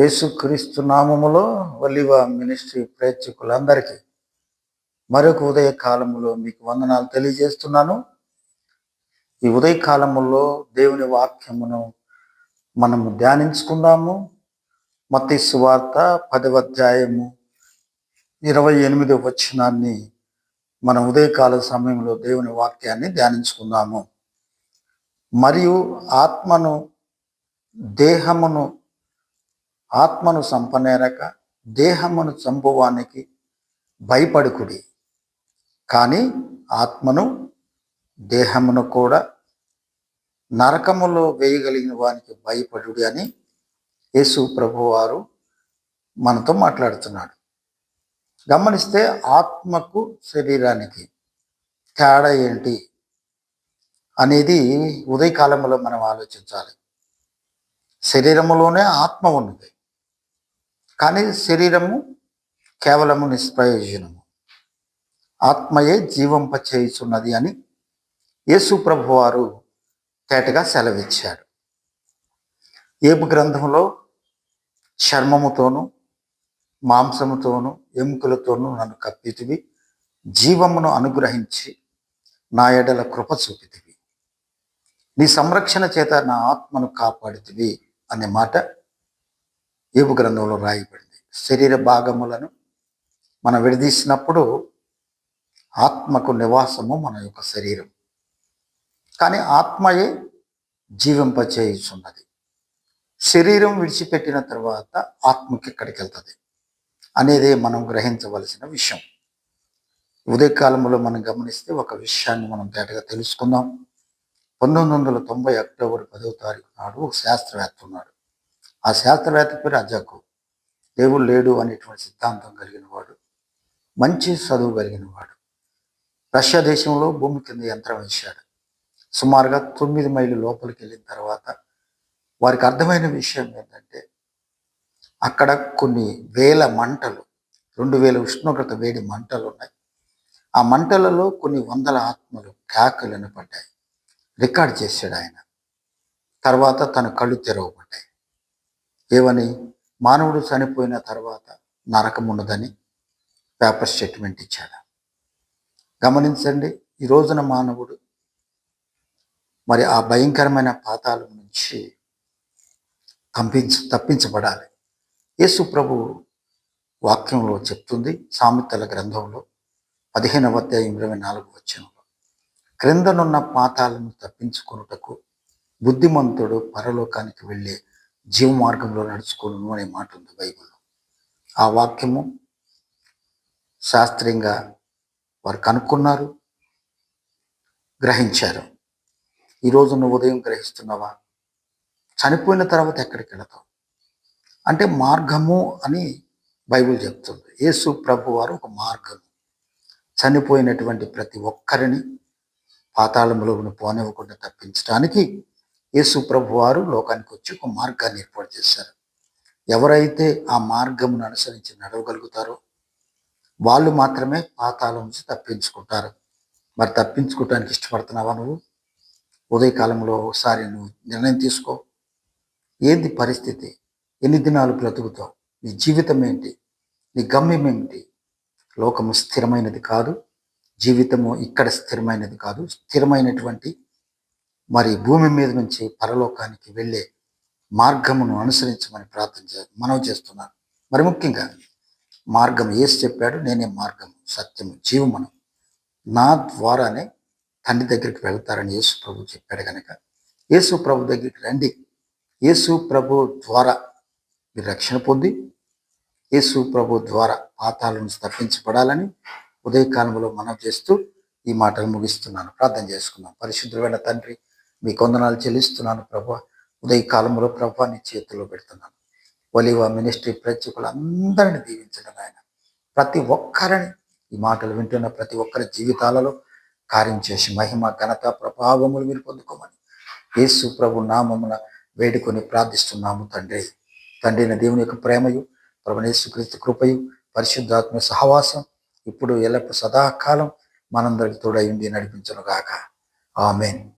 యేసుక్రీస్తు నామములో వలివ మినిస్ట్రీ ప్రేక్షకులందరికీ మరొక ఉదయ కాలములో మీకు వందనాలు తెలియజేస్తున్నాను. ఈ ఉదయ కాలములో దేవుని వాక్యమును మనము ధ్యానించుకుందాము. మత్తి సువార్త పదవ అధ్యాయము ఇరవై ఎనిమిది వచనాన్ని మన ఉదయకాల సమయంలో దేవుని వాక్యాన్ని ధ్యానించుకుందాము. మరియు ఆత్మను దేహమును ఆత్మను సంపనేరక దేహమును చంపువానికి భయపడుకుడి. కానీ ఆత్మను దేహమును కూడా నరకములో వేయగలిగిన వానికి భయపడుడి అని యేసు ప్రభువారు మనతో మాట్లాడుతున్నాడు. గమనిస్తే ఆత్మకు శరీరానికి తేడా ఏంటి అనేది ఉదయకాలంలో మనం ఆలోచించాలి. శరీరములోనే ఆత్మ ఉన్నది. కానీ శరీరము కేవలము నిష్ప్రయోజనము. ఆత్మయే జీవంపచేయుచున్నది అని యేసు ప్రభు వారు తేటగా సెలవిచ్చాడు ఏపు గ్రంథంలో చర్మముతోనూ మాంసముతోనూ ఎముకలతోనూ నన్ను కప్పితివి. జీవమును అనుగ్రహించి నా ఎడల కృప చూపితివి. నీ సంరక్షణ చేత నా ఆత్మను కాపాడితివి అనే మాట ఏపు గ్రంథంలో రాయబడింది. శరీర భాగములను మనం విడదీసినప్పుడు ఆత్మకు నివాసము మన యొక్క శరీరం. కానీ ఆత్మయే జీవింపచేయుచున్నది. శరీరం విడిచిపెట్టిన తర్వాత ఆత్మకి ఎక్కడికి వెళ్తుంది అనేది మనం గ్రహించవలసిన విషయం. ఉదయకాలంలో మనం గమనిస్తే ఒక విషయాన్ని మనం తేటగా తెలుసుకుందాం. పంతొమ్మిది వందల తొంభై అక్టోబర్ పదవ తారీఖు నాడు ఒక శాస్త్రవేత్త ఉన్నాడు. ఆ శాస్త్రవేత్త పేరు అజాకు దేవుడు లేడు అనేటువంటి సిద్ధాంతం కలిగిన వాడు. మంచి చదువు కలిగిన వాడు. రష్యా దేశంలో భూమి కింద యంత్రం వేశాడు. సుమారుగా తొమ్మిది మైళ్ళు లోపలికి వెళ్ళిన తర్వాత వారికి అర్థమైన విషయం ఏంటంటే అక్కడ కొన్ని వేల మంటలు రెండు వేల ఉష్ణోగ్రత వేడి మంటలు ఉన్నాయి. ఆ మంటలలో కొన్ని వందల ఆత్మలు కేకలు వినపడ్డాయి. రికార్డ్ చేశాడు ఆయన. తర్వాత తన కళ్ళు తెరవబడ్డాయి. ఏమని? మానవుడు చనిపోయిన తర్వాత నరకం ఉండదని పేపర్ స్టేట్మెంట్ ఇచ్చాడు. గమనించండి ఈ రోజున మానవుడు మరి ఆ భయంకరమైన పాతాల నుంచి తప్పించ తప్పించబడాలి. యేసు ప్రభు వాక్యంలో చెప్తుంది సామెతల గ్రంథంలో పదిహేనవ అధ్యాయం ఇరవై నాలుగు వచ్చంలో క్రిందనున్న పాతాలను తప్పించుకొనుటకు బుద్ధిమంతుడు పరలోకానికి వెళ్ళే జీవ మార్గంలో నడుచుకోను అనే మాట ఉంది బైబిల్లో. ఆ వాక్యము శాస్త్రీయంగా వారు కనుక్కున్నారు గ్రహించారు. ఈరోజు నువ్వు ఉదయం గ్రహిస్తున్నావా? చనిపోయిన తర్వాత ఎక్కడికి వెళతావు? అంటే మార్గము అని బైబిల్ చెప్తుంది. యేసు ప్రభు వారు ఒక మార్గం చనిపోయినటువంటి ప్రతి ఒక్కరిని పాతాళంలో పోనివ్వకుండా తప్పించడానికి యేసు ప్రభు వారు లోకానికి వచ్చి ఒక మార్గాన్ని ఏర్పాటు చేశారు. ఎవరైతే ఆ మార్గమును అనుసరించి నడవగలుగుతారో వాళ్ళు మాత్రమే పాతాళం నుంచి తప్పించుకుంటారు. మరి తప్పించుకోవటానికి ఇష్టపడుతున్నావా నువ్వు? ఉదయకాలంలో ఒకసారి నువ్వు నిర్ణయం తీసుకో. ఏంది పరిస్థితి? ఎన్ని దినాలు బ్రతుకుతావు? నీ జీవితం ఏంటి? నీ గమ్యం ఏంటి లోకము స్థిరమైనది కాదు. జీవితము ఇక్కడ స్థిరమైనది కాదు. స్థిరమైనటువంటి మరి భూమి మీద నుంచి పరలోకానికి వెళ్ళే మార్గమును అనుసరించమని ప్రార్థన చే మనవి చేస్తున్నాను. మరి ముఖ్యంగా మార్గం ఏసి చెప్పాడు నేనే మార్గం సత్యము జీవమను. నా ద్వారానే తండ్రి దగ్గరికి వెళ్తారని యేసు ప్రభు చెప్పాడు కనుక యేసు ప్రభు దగ్గరికి రండి. యేసు ప్రభు ద్వారా మీరు రక్షణ పొంది యేసు ప్రభు ద్వారా పాతాలను తప్పించబడాలని ఉదయకాలంలో మనం చేస్తూ ఈ మాటలు ముగిస్తున్నాను. ప్రార్థన చేసుకున్నాం పరిశుద్ధమైన తండ్రి మీ కొందనాలు చెల్లిస్తున్నాను ప్రభు. ఉదయ కాలంలో ప్రభా నీ చేతిలో పెడుతున్నాను. ఒలివ మినిస్ట్రీ ప్రేక్షకులందరిని దీవించడం ఆయన ప్రతి ఒక్కరిని ఈ మాటలు వింటున్న ప్రతి ఒక్కరి జీవితాలలో కార్యం చేసి మహిమ ఘనత ప్రభావములు మీరు పొందుకోమని యేసు ప్రభు నామమున వేడుకొని ప్రార్థిస్తున్నాము తండ్రి. తండ్రిన దేవుని యొక్క ప్రేమయు ప్రభనేశ్వక్రీస్తు కృపయు పరిశుద్ధాత్మ సహవాసం ఇప్పుడు ఎల్లప్పుడు సదాకాలం మనందరికి తోడై ఉండి నడిపించను గాక ఆమెన్.